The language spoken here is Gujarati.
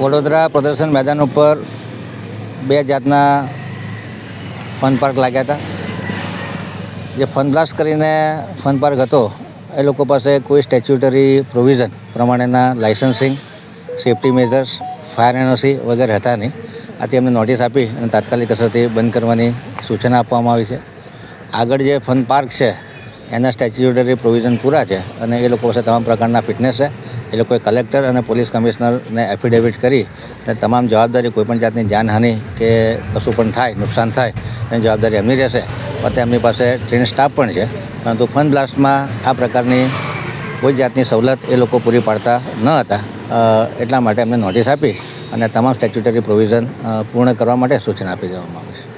વડોદરા પ્રદર્શન મેદાન ઉપર બે જાતના ફન પાર્ક લાગ્યા હતા. જે ફન બ્લાસ્ટ કરીને ફન પાર્ક હતો, એ લોકો પાસે કોઈ સ્ટેચ્યુટરી પ્રોવિઝન પ્રમાણેના licensing safety measures fire NOC વગેરે હતા નહીં. આથી એમને નોટિસ આપી અને તાત્કાલિક અસરથી બંધ કરવાની સૂચના આપવામાં આવી છે. આગળ જે ફન પાર્ક છે એના સ્ટેચ્યુટરી પ્રોવિઝન પૂરા છે અને એ લોકો પાસે તમામ પ્રકારના ફિટનેસ છે. એ લોકોએ કલેક્ટર અને પોલીસ કમિશનરને એફિડેવિટ કરી અને તમામ જવાબદારી કોઈપણ જાતની જાનહાનિ કે કશું પણ થાય, નુકસાન થાય, એની જવાબદારી એમની રહેશે. પોતે એમની પાસે ટ્રેન સ્ટાફ પણ છે. પરંતુ ફન બ્લાસ્ટમાં આ પ્રકારની કોઈ જાતની સવલત એ લોકો પૂરી પાડતા ન હતા. એટલા માટે એમને નોટિસ આપી અને તમામ સ્ટેચ્યુટરી પ્રોવિઝન પૂર્ણ કરવા માટે સૂચના આપી દેવામાં આવે છે.